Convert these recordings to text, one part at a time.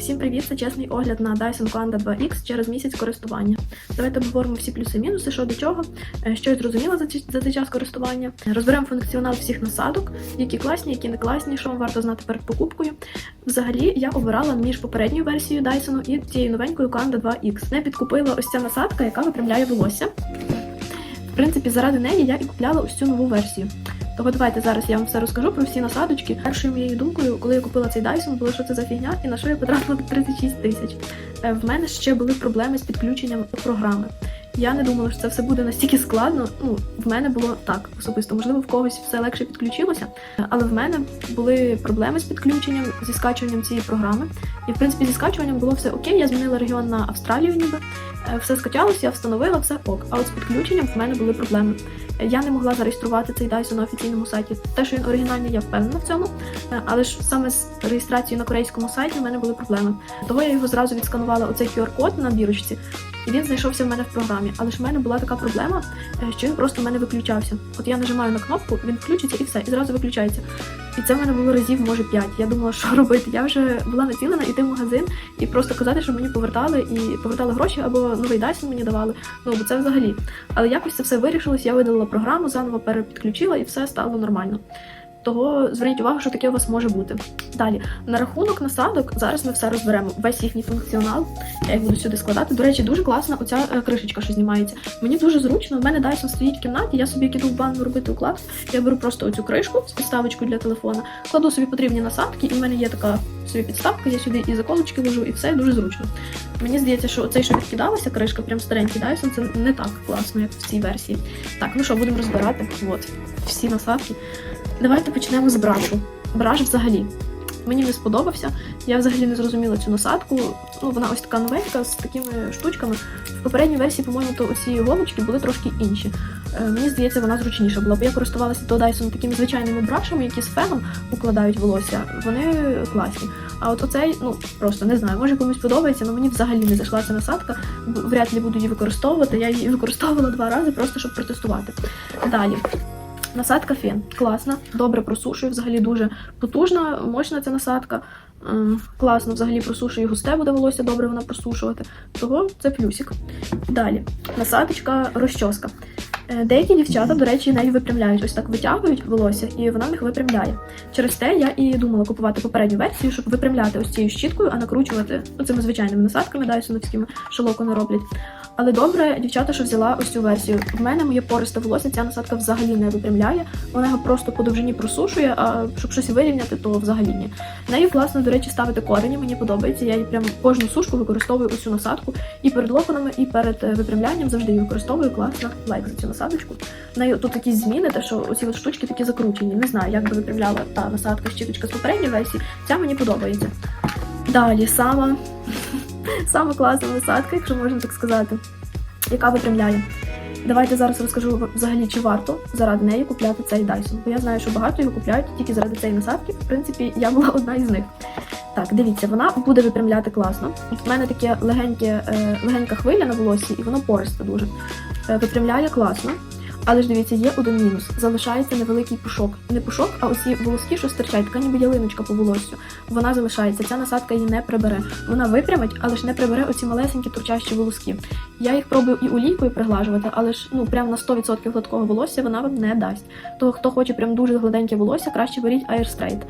Всім привіт! Це чесний огляд на Dyson Quanda 2X через місяць користування. Давайте обговоримо всі плюси і мінуси, що до чого, е, що я зрозуміла за, ці- за цей час користування. Розберемо функціонал всіх насадок, які класні, які не класні, що вам варто знати перед покупкою. Взагалі, я обирала між попередньою версією Dyson і цією новенькою Quanda 2X. Не підкупила ось ця насадка, яка випрямляє волосся. В принципі, заради неї я і купляла ось цю нову версію. Того давайте зараз я вам все розкажу про всі насадочки. Першою моєю думкою, коли я купила цей Dyson, було, що це за фігня і на що я потрапила 36 тисяч. Е, В мене ще були проблеми з підключенням програми. Я не думала, що це все буде настільки складно. Ну, в мене було так особисто. Можливо, в когось все легше підключилося, але в мене були проблеми з підключенням, зі скачуванням цієї програми. І в принципі зі скачуванням було все окей. Я змінила регіон на Австралію, ніби Е, все скачалося, я встановила все ок. А от з підключенням в мене були проблеми. Я не могла зареєструвати цей Dyson на офіційному сайті. Те, що він оригінальний, я впевнена в цьому. Е, Але ж саме з реєстрацією на корейському сайті в мене були проблеми. Того я його зразу відсканувала оцей QR-код на бірочці, він знайшовся в мене в програмі. Але ж в мене була така проблема, е, що він просто в мене виключався. От я нажимаю на кнопку, він включиться і все, і зразу виключається. І це в мене було разів, може, 5. Я думала, що робити. Я вже була націлена йти в магазин і просто казати, щоб мені повертали і повертали гроші або новий Dyson мені давали. Ну бо це взагалі. Але якось це все вирішилось. Я видалила програму, заново перепідключила і все стало нормально. Того зверніть увагу, що таке у вас може бути. Далі, на рахунок насадок, зараз ми все розберемо. Весь їхній функціонал. Я їх буду сюди складати. До речі, дуже класна оця е, кришечка, що знімається. Мені дуже зручно. У мене Dyson стоїть в кімнаті. Я собі як в ванну робити укладку. Я беру просто оцю кришку з підставочкою для телефона, кладу собі потрібні насадки, і в мене є така собі підставка. Я сюди і заколочки ложу, і все дуже зручно. Мені здається, що цей, що відкидалася кришка, прям старенький Dyson, це не так класно, як в цій версії. Так, ну що, будемо розбирати. От всі насадки. Давайте почнемо з брашу. Браш взагалі. Мені не сподобався. Я взагалі не зрозуміла цю насадку. Ну, вона ось така новенька з такими штучками. В попередній версії, по-моєму, то оці голочки були трошки інші. Е, мені здається, вона зручніша була, бо я користувалася до Dyson такими звичайними брашами, які з феном укладають волосся. Вони класні. А от оцей, ну просто не знаю, може комусь подобається, але мені взагалі не зайшла ця насадка. Вряд ли буду її використовувати. Я її використовувала два рази, просто щоб протестувати. Далі. Насадка фен. Класна, добре просушує, взагалі дуже потужна, мощна ця насадка. Ем, Класно взагалі просушує густе буде волосся, добре вона просушувати. Того це плюсик. Далі, насадочка розчоска. Е, Деякі дівчата, до речі, нею випрямляють, ось так витягують волосся, і вона них випрямляє. Через те я і думала купувати попередню версію, щоб випрямляти ось цією щіткою, а накручувати ну, цими звичайними насадками дайсоновськими, що не роблять. Але добре, дівчата, що взяла ось цю версію. В мене моє пористе волосся, ця насадка взагалі не випрямляє. Вона його просто по довжині просушує, а щоб щось вирівняти, то взагалі ні. Нею класно, до речі, ставити корені, мені подобається. Я її прям кожну сушку використовую ось насадку і перед локонами, і перед е, випрямлянням завжди її використовую. Класно, лайк за цю насадочку. В неї тут якісь зміни, те, що оці от штучки такі закручені. Не знаю, як би випрямляла та насадка щіточка з попередньої версії. Ця мені подобається. Далі сама, сама класна насадка, якщо можна так сказати яка випрямляє. Давайте зараз розкажу взагалі, чи варто заради неї купляти цей Dyson. Бо я знаю, що багато його купляють тільки заради цієї насадки. В принципі, я була одна із них. Так, дивіться, вона буде випрямляти класно. От в мене таке легеньке, е, легенька хвиля на волосі, і воно пористе дуже. Е, випрямляє класно. Але ж дивіться, є один мінус. Залишається невеликий пушок. Не пушок, а оці волоски, що стирчать, така ніби ялиночка по волоссю. Вона залишається. Ця насадка її не прибере. Вона випрямить, але ж не прибере оці малесенькі турчащі волоски. Я їх пробую і олійкою приглажувати, але ж ну прям на 100% гладкого волосся вона вам не дасть. Того, хто хоче прям дуже гладеньке волосся, краще беріть Air Straight.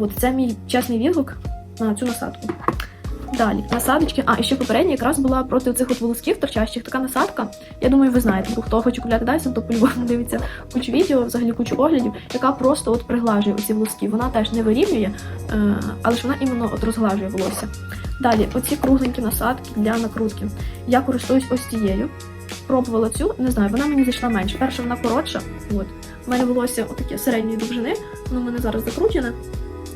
От це мій чесний відгук на цю насадку. Далі, насадочки. А, і ще попередня якраз була проти цих от волосків торчащих. Така насадка. Я думаю, ви знаєте, бо хто хоче купляти Dyson, то по-любому дивиться кучу відео, взагалі кучу оглядів, яка просто от приглажує оці волоски. Вона теж не вирівнює, е, але ж вона іменно от розглажує волосся. Далі, оці кругленькі насадки для накрутки. Я користуюсь ось цією. Пробувала цю, не знаю, вона мені зайшла менше. Перша вона коротша. От. У мене волосся отаке середньої довжини, воно в мене зараз закручене.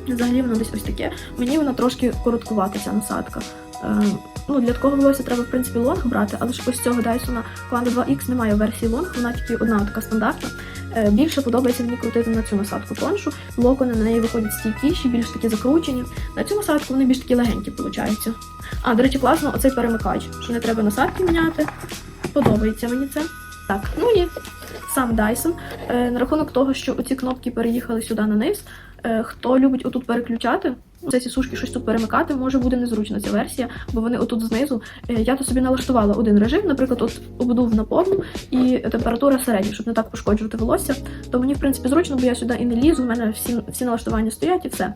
Взагалі воно десь ось таке. Мені вона трошки короткувата ця насадка. Е, ну, для такого волосся треба, в принципі, лонг брати, але ж ось цього Dyson Quanda 2X немає версії лонг, вона тільки одна така стандартна. Е, більше подобається мені крутити на цю насадку тоншу. Локони на неї виходять стійкіші, більш такі закручені. На цю насадку вони більш такі легенькі получаються. А, до речі, класно оцей перемикач, що не треба насадки міняти. Подобається мені це. Так, ну і сам Dyson. Е, на рахунок того, що оці кнопки переїхали сюди на низ. Е, хто любить отут переключати, Це ці сушки щось тут перемикати, може буде незручна ця версія, бо вони отут знизу. Е, Я то собі налаштувала один режим, наприклад, от обдув на повну і температура середня, щоб не так пошкоджувати волосся. То мені, в принципі, зручно, бо я сюди і не лізу, в мене всі, всі налаштування стоять і все.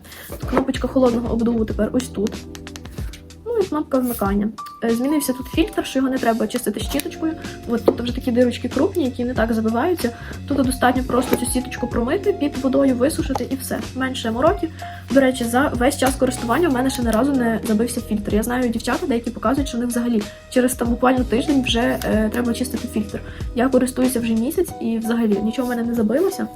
Кнопочка холодного обдуву тепер ось тут. Ну і кнопка вмикання. Е, Змінився тут фільтр, що його не треба чистити щіточкою. От тут вже такі дирочки крупні, які не так забиваються. Тут достатньо просто цю сіточку промити, під водою висушити і все. Менше мороків. До речі, за весь час користування в мене ще не разу не забився фільтр. Я знаю дівчата, деякі показують, що в них взагалі через там буквально тиждень вже е, треба чистити фільтр. Я користуюся вже місяць і взагалі нічого в мене не забилося.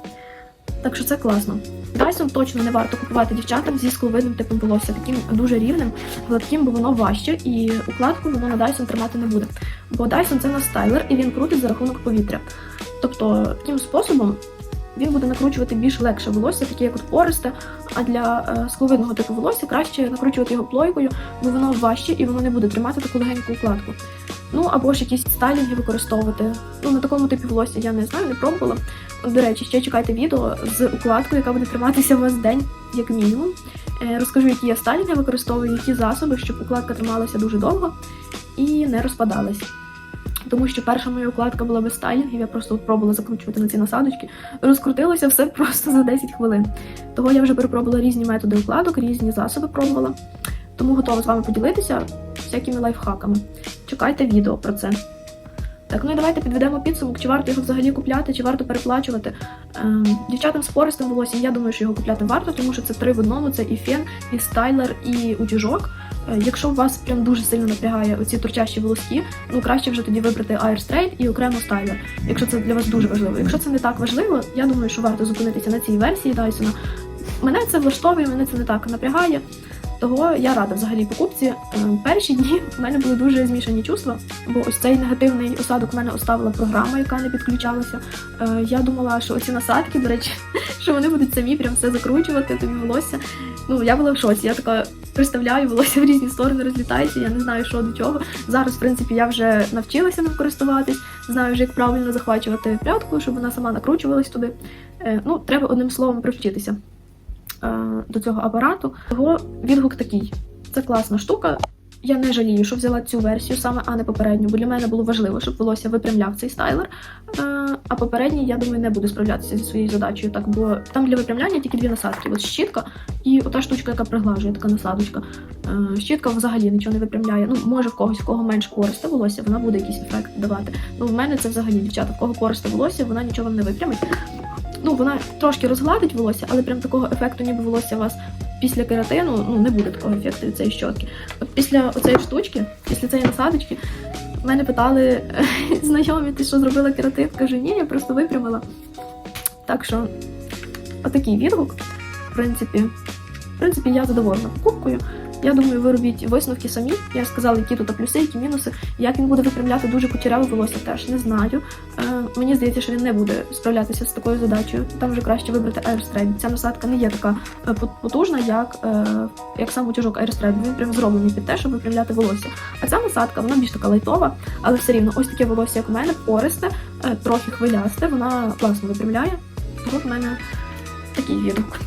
Так що це класно. Dyson точно не варто купувати дівчатам зі скловидним типом волосся, таким дуже рівним, гладким, бо воно важче, і укладку воно на Dyson тримати не буде. Бо Dyson це у нас стайлер, і він крутить за рахунок повітря. Тобто таким способом він буде накручувати більш легше волосся, таке як от пористе, а для е, скловидного типу волосся краще накручувати його плойкою, бо воно важче і воно не буде тримати таку легеньку укладку. Ну або ж якісь стайлінги використовувати. Ну на такому типі волосся я не знаю, не пробувала. До речі, ще чекайте відео з укладкою, яка буде триматися у вас день, як мінімум. Е, Розкажу, які я стайлінги використовую, які засоби, щоб укладка трималася дуже довго і не розпадалась. Тому що перша моя укладка була без стайлінгів, я просто от пробувала закручувати на ці насадочки. Розкрутилося все просто за 10 хвилин. Того я вже перепробувала різні методи укладок, різні засоби пробувала. Тому готова з вами поділитися всякими лайфхаками. Чекайте відео про це. Так, ну і давайте підведемо підсумок, чи варто його взагалі купляти, чи варто переплачувати. Ем, дівчатам з пористим волоссям, я думаю, що його купляти варто, тому що це три в одному: це і фен, і стайлер, і утюжок. Е, Якщо вас прям дуже сильно напрягає оці торчащі волоски, ну краще вже тоді вибрати Air Straight і окремо стайлер, якщо це для вас дуже важливо. Якщо це не так важливо, я думаю, що варто зупинитися на цій версії Dyson. Мене це влаштовує, мене це не так напрягає. Того я рада взагалі покупці. Е, Перші дні в мене були дуже змішані чувства, бо ось цей негативний осадок в мене оставила програма, яка не підключалася. Е, Я думала, що оці насадки, до речі, що вони будуть самі прям все закручувати, тобі волосся. Ну я була в шоці. Я така представляю, волосся в різні сторони розлітається. Я не знаю, що до чого. Зараз, в принципі, я вже навчилася ним користуватись, знаю вже, як правильно захвачувати прядку, щоб вона сама накручувалась туди. Е, Ну, треба одним словом привчитися до цього апарату. Його відгук такий: це класна штука. Я не жалію, що взяла цю версію саме, а не попередню, бо для мене було важливо, щоб волосся випрямляв цей стайлер. Е, а попередній, я думаю, не буде справлятися зі своєю задачею. Так, бо там для випрямляння тільки дві насадки: от щітка і ота штучка, яка приглажує, така насадочка. Е, щітка взагалі нічого не випрямляє. Ну, може, в когось, в кого менш користе волосся, вона буде якийсь ефект давати. Ну, в мене це взагалі дівчата, в кого користе волосся, вона нічого не випрямить. Ну, вона трошки розгладить волосся, але прям такого ефекту, ніби волосся у вас після кератину, ну не буде такого ефекту від цієї щотки. От після оцеї штучки, після цієї насадочки, мене питали знайомі, ти що зробила кератин? Кажу, ні, я просто випрямила. Так що, отакий відгук, в принципі, в принципі, я задоволена покупкою. Я думаю, ви робіть висновки самі. Я сказала, які тут плюси, які мінуси. Як він буде випрямляти дуже кучеряве волосся, теж не знаю. Е, мені здається, що він не буде справлятися з такою задачею. Там вже краще вибрати Airstride. Ця насадка не є така е, потужна, як, е, як сам утюжок Airstride. Він прям зроблений під те, щоб випрямляти волосся. А ця насадка вона більш така лайтова, але все рівно ось таке волосся, як у мене, пористе, е, трохи хвилясте, вона класно випрямляє. Тому в мене такий відгук.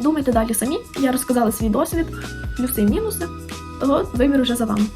Думайте далі самі. Я розказала свій досвід, плюси і мінуси. Того вибір вже за вами.